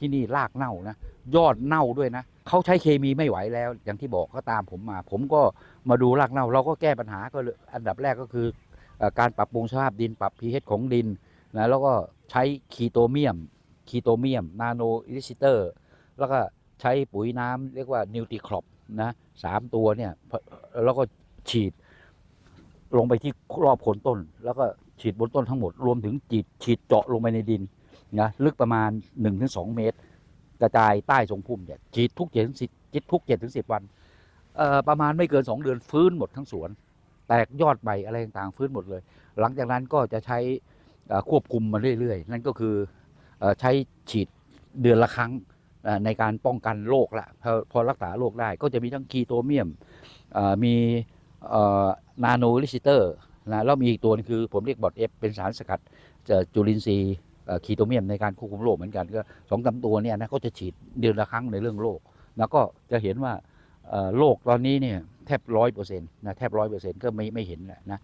ที่นี่รากเน่านะยอดเน่าด้วยนะเขาใช้เคมีไม่ไหวแล้ว อย่างที่บอกเขาตามผมมา ผมก็มาดูรากเน่า เราก็แก้ปัญหาก็อันดับแรกก็คือการปรับปรุงสภาพดินปรับ pH ของดินนะแล้วก็ใช้คีโตเมียมคีโตเมียม นาโนอิลิซิเตอร์ แล้วก็ใช้ปุ๋ยน้ำเรียกว่านิวต i ครอปนะสามตัวเนี่ยแล้วก็ฉีดลงไปที่รอบโคนต้น แล้วก็ฉีดบนต้นทั้งหมด รวมถึงฉีดฉีดเจาะลงไปในดิน นะลึกประมาณ 1-2 เมตร กระจายใต้ทรงพุ่มเนี่ยฉีดทุกเจ็ดถึงสิบฉีดทุกเจ็ดถึงสิบวันประมาณไม่เกิน 2 เดือนฟื้นหมดทั้งสวน แตกยอดใบอะไรต่างๆฟื้นหมดเลย หลังจากนั้นก็จะใช้ควบคุมมาเรื่อยๆ นั่นก็คืออใช้ฉีดเดือนละครั้งในการป้องกันโรคละพอพอรักษาโรคได้ก็จะมีทั้งคีโตเมียมมีนาโนลิซิเตอร์นะแล้วมีอีกตัวนึงคือผมเรียกบอดเอฟเป็นสารสกัดจุลินทรีย์ คีโตเมียมในการควบคุมโรคเหมือนกันก็สองสาตัวเนี่ยนะก็จะฉีดเดือนละครั้งในเรื่องโรคแล้วก็จะเห็นว่าโรคตอนนี้เนี่ยแทบร้อยเปอร์เซ็นต์นะแทบร้อยเปอร์เซ็นต์ก็ไม่ไม่เห็นแหละนะ